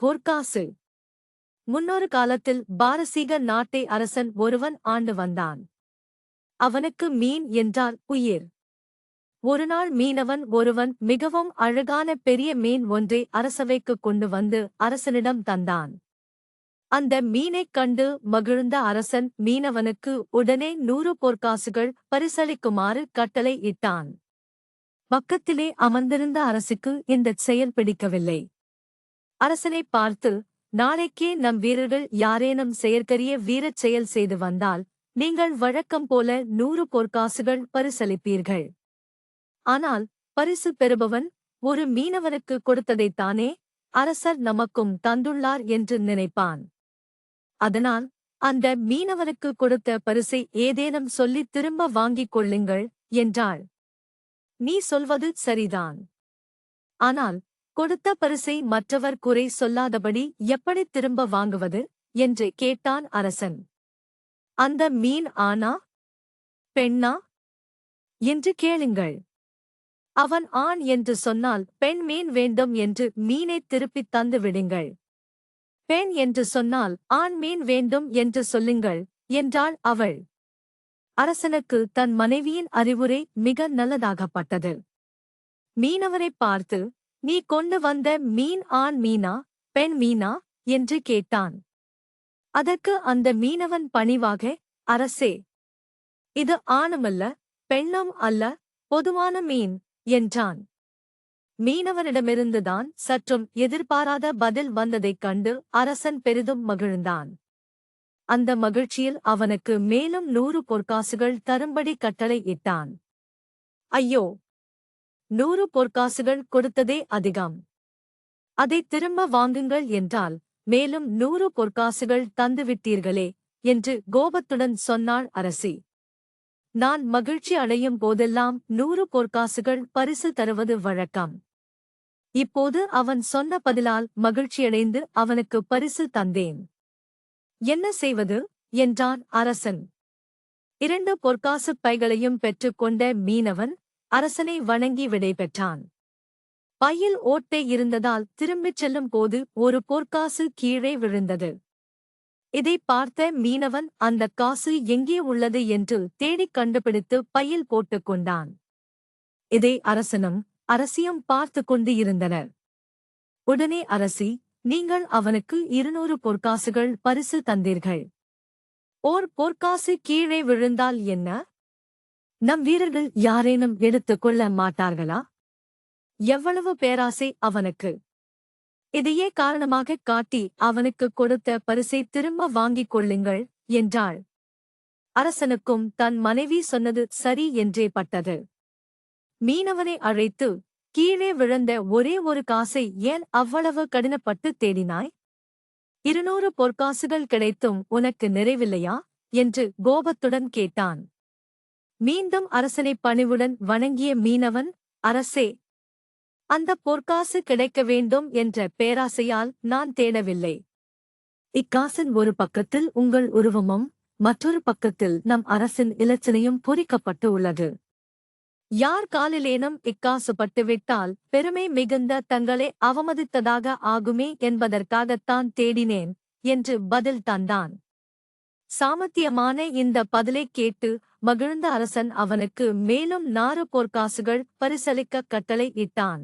பொற்காசு. முன்னொரு காலத்தில் பாரசீக நாட்டை அரசன் ஒருவன் ஆண்டு வந்தான். அவனுக்கு மீன் என்றால் உயிர். ஒருநாள் மீனவன் ஒருவன் மிகவும் அழகான பெரிய மீன் ஒன்றை அரசவைக்கு கொண்டு வந்து அரசனிடம் தந்தான். அந்த மீனைக் கண்டு மகிழ்ந்த அரசன் மீனவனுக்கு உடனே நூறு பொற்காசுகள் பரிசளிக்குமாறு கட்டளை இட்டான். பக்கத்திலே அமர்ந்திருந்த அரசுக்கு இந்தச் செயல் பிடிக்கவில்லை. அரசனைப் பார்த்து நாளைக்கே நம் வீரர்கள் யாரேனும் செயற்கரிய வீரச் செயல் செய்து வந்தால் நீங்கள் வழக்கம் போல நூறு பொற்காசுகள் பரிசளிப்பீர்கள். ஆனால் பரிசு பெறுபவன் ஒரு மீனவனுக்கு கொடுத்ததைத்தானே அரசர் நமக்கும் தந்துள்ளார் என்று நினைப்பான். அதனால் அந்த மீனவனுக்கு கொடுத்த பரிசை ஏதேனும் சொல்லி திரும்ப வாங்கிக் கொள்ளுங்கள் என்றாள். நீ சொல்வது சரிதான். ஆனால் கொடுத்த பரிசை மற்றவர் குறை சொல்லாதபடி எப்படி திரும்ப வாங்குவது? என்று கேட்டான் அரசன். அந்த மீன் ஆனா? பெண்ணா? என்று கேளுங்கள். அவன் ஆண் என்று சொன்னால் பெண் மீன் வேண்டும் என்று மீனைத் திருப்பித் தந்து விடுங்கள். பெண் என்று சொன்னால் ஆண் மீன் வேண்டும் என்று சொல்லுங்கள் என்றாள் அவள். அரசனுக்கு தன் மனைவியின் அறிவுரை மிக நல்லதாகப்பட்டது. மீனவரைப் பார்த்து நீ கொண்டு வந்த மீன் ஆண் மீனா பெண் மீனா? என்று கேட்டான். அதற்கு அந்த மீனவன் பணிவாக அரசே இது ஆணுமல்ல பெண்ணும் அல்ல பொதுவான மீன் என்றான். மீனவரிடமிருந்துதான் சற்றும் எதிர்பாராத பதில் வந்ததைக் கண்டு அரசன் பெரிதும் மகிழ்ந்தான். அந்த மகிழ்ச்சியில் அவனுக்கு மேலும் நூறு பொற்காசுகள் தரும்படி கட்டளை இட்டான். ஐயோ நூறு பொற்காசுகள் கொடுத்ததே அதிகம். அதைத் திரும்ப வாங்குங்கள் என்றால் மேலும் நூறு பொற்காசுகள் தந்துவிட்டீர்களே என்று கோபத்துடன் சொன்னாள் அரசி. நான் மகிழ்ச்சி அடையும் போதெல்லாம் நூறு பொற்காசுகள் பரிசு தருவது வழக்கம். இப்போது அவன் சொன்ன பதிலால் மகிழ்ச்சியடைந்து அவனுக்கு பரிசு தந்தேன். என்ன செய்வது? என்றான் அரசன். இரண்டு பொற்காசுப் பைகளையும் பெற்றுக்கொண்ட மீனவன் அரசனை வணங்கி விடை பெற்றான் பையில் ஓட்டை இருந்ததால் திரும்பிச் செல்லும் போது ஒரு பொற்காசு கீழே விழுந்தது. இதை பார்த்த மீனவன் அந்த காசு எங்கே உள்ளது என்று தேடிக் கண்டுபிடித்து பையில் போட்டுக் கொண்டான். இதை அரசனும் அரசியும் பார்த்து கொண்டு இருந்தனர். உடனே அரசி நீங்கள் அவனுக்கு இருநூறு பொற்காசுகள் பரிசு தந்தீர்கள். ஓர் பொற்காசு கீழே விழுந்தால் என்ன? நம் வீரர்கள் யாரேனும் எடுத்துக் கொள்ள மாட்டார்களா? எவ்வளவு பேராசை அவனுக்கு. இதையே காரணமாகக் காட்டி அவனுக்கு கொடுத்த பரிசை திரும்ப வாங்கிக் கொள்ளுங்கள் என்றாள். அரசனுக்கும் தன் மனைவி சொன்னது சரி என்றே பட்டது. மீனவனை அழைத்து கீழே விழுந்த ஒரே ஒரு காசை ஏன் அவ்வளவு கடினப்பட்டு தேடினாய்? இருநூறு பொற்காசுகள் கிடைத்தும் உனக்கு நிறைவில்லையா? என்று கோபத்துடன் கேட்டான். மீண்டும் அரசனைப் பணிவுடன் வணங்கிய மீனவன் அரசே அந்த பொற்காசு கிடைக்க வேண்டும் என்ற பேராசையால் நான் தேடவில்லை. இக்காசின் ஒரு பக்கத்தில் உங்கள் உருவமும் மற்றொரு பக்கத்தில் நம் அரசின் இலச்சினையும் பொறிக்கப்பட்டு உள்ளது. யார் காலிலேனும் இக்காசு பட்டுவிட்டால் பெருமை மிகுந்த தங்களை அவமதித்ததாக ஆகுமே என்பதற்காகத்தான் தேடினேன் என்று பதில் தந்தான். சாமத்தியமான இந்த பதிலைக் கேட்டு மகிழ்ந்த அரசன் அவனுக்கு மேலும் நாறு பொற்காசுகள் பரிசளிக்க கட்டளை இட்டான்.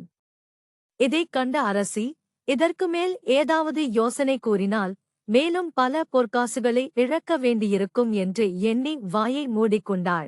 இதைக் கண்ட அரசி இதற்கு மேல் ஏதாவது யோசனை கூறினால் மேலும் பல பொற்காசுகளை இழக்க வேண்டியிருக்கும் என்று எண்ணி வாயை மூடிக்கொண்டாள்.